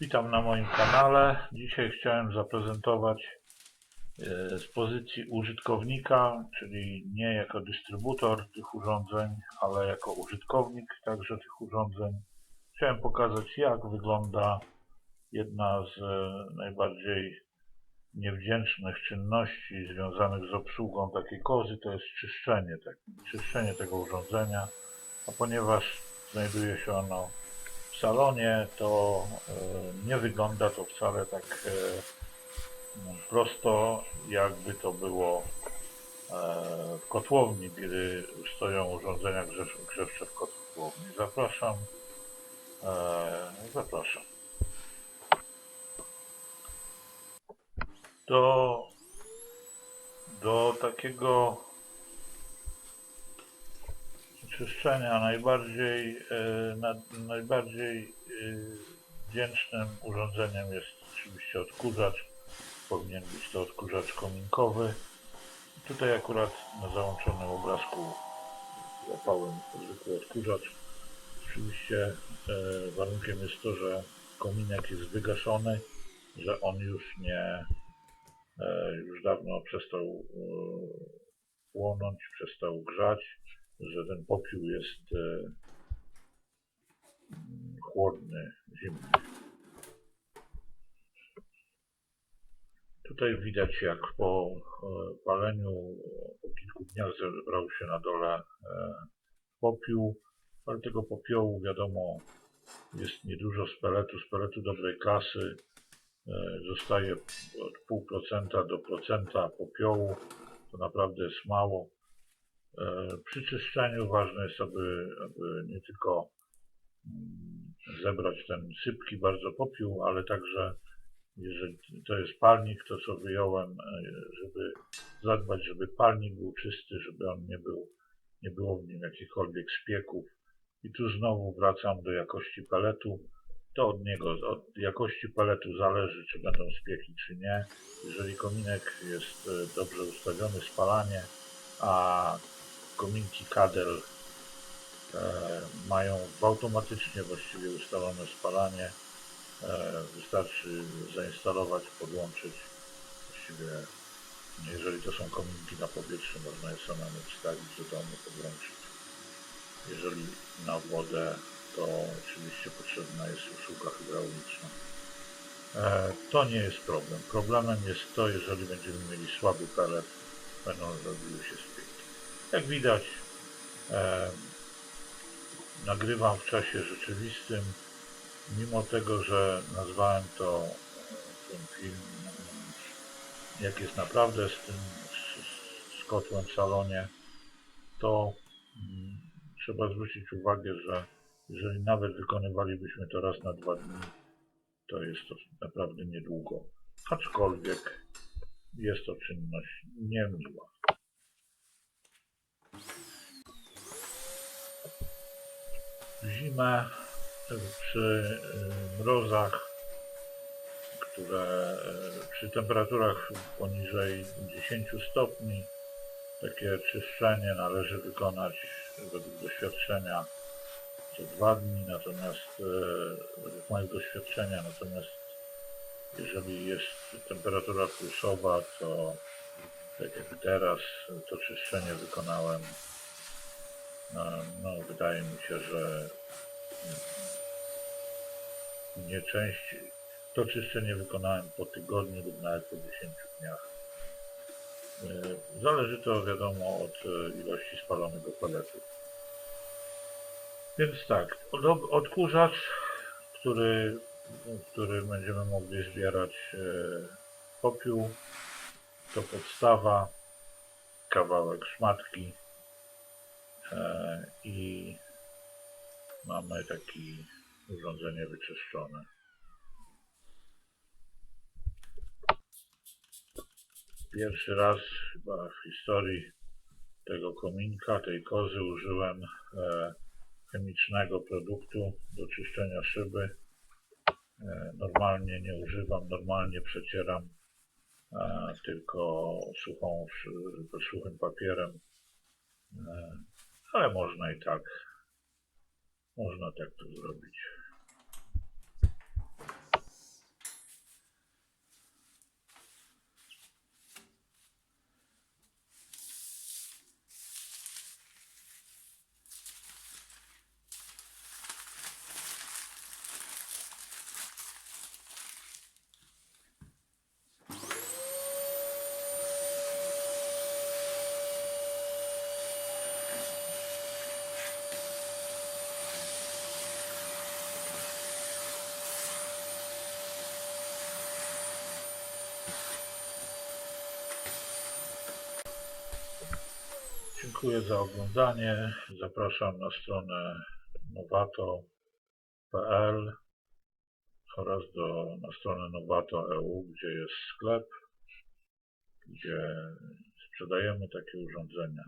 Witam na moim kanale. Dzisiaj chciałem zaprezentować e, z pozycji użytkownika, czyli nie jako dystrybutor tych urządzeń, ale jako użytkownik także tych urządzeń. Chciałem pokazać jak wygląda jedna z e, najbardziej niewdzięcznych czynności związanych z obsługą takiej kozy, to jest czyszczenie, tak, czyszczenie tego urządzenia, a ponieważ znajduje się ono w salonie, to e, nie wygląda to wcale tak e, prosto, jakby to było e, w kotłowni, gdy stoją urządzenia grzew- grzewcze w kotłowni. Zapraszam. Zapraszam. Do, do takiego czyszczenia najbardziej, e, na, najbardziej e, wdzięcznym urządzeniem jest oczywiście odkurzacz. Powinien być to odkurzacz kominkowy. Tutaj akurat na załączonym obrazku zapałem zwykły odkurzacz. Oczywiście e, warunkiem jest to, że kominek jest wygaszony, że on już nie, już dawno przestał płonąć, przestał grzać, że ten popiół jest e, chłodny, zimny. Tutaj widać jak po e, paleniu po kilku dniach zebrał się na dole e, popiół, ale tego popiołu wiadomo jest niedużo z peletu, z peletu dobrej klasy zostaje od pół procenta do procenta popiołu, to naprawdę jest mało. E, Przy czyszczeniu ważne jest, aby, aby nie tylko mm, zebrać ten sypki bardzo popiół, ale także jeżeli to jest palnik, to co wyjąłem, e, żeby zadbać, żeby palnik był czysty, żeby on nie był, nie było w nim jakichkolwiek spieków. I tu znowu wracam do jakości peletu. To od niego, od jakości peletu zależy, czy będą spieki, czy nie. Jeżeli kominek jest e, dobrze ustawiony, spalanie, a kominki Kadel e, mają automatycznie właściwie ustalone spalanie. E, wystarczy zainstalować, podłączyć. Właściwie, jeżeli to są kominki na powietrzu, można je samemu wstawić do domu, podłączyć. Jeżeli na wodę, to oczywiście potrzebna jest usługa hydrauliczna. E, to nie jest problem. Problemem jest to, jeżeli będziemy mieli słaby pelet, będą robiły się. Jak widać, e, nagrywam w czasie rzeczywistym, mimo tego, że nazwałem to e, ten film, jak jest naprawdę z tym, z, z kotłem w salonie, to mm, trzeba zwrócić uwagę, że jeżeli nawet wykonywalibyśmy to raz na dwa dni, to jest to naprawdę niedługo. Aczkolwiek jest to czynność niemiła. W zimę przy y, mrozach, które y, przy temperaturach poniżej 10 stopni, takie czyszczenie należy wykonać według doświadczenia co dwa dni, natomiast y, według mojego doświadczenia, natomiast jeżeli jest temperatura plusowa, to tak jak teraz to czyszczenie wykonałem, no, no wydaje mi się, że nie częściej. To czyszczenie wykonałem po tygodniu lub nawet po 10 dniach. E, Zależy to wiadomo od e, ilości spalonego paletu. Więc tak, od- odkurzacz, który, w którym będziemy mogli zbierać e, popiół, to podstawa, kawałek szmatki i mamy takie urządzenie wyczyszczone. Pierwszy raz chyba w historii tego kominka, tej kozy użyłem e, chemicznego produktu do czyszczenia szyby. E, normalnie nie używam, normalnie przecieram e, tylko suchą, suchym papierem, e, ale można i tak można tak to zrobić. Dziękuję za oglądanie. Zapraszam na stronę novato.pl oraz do, na stronę novato.eu, gdzie jest sklep, gdzie sprzedajemy takie urządzenia.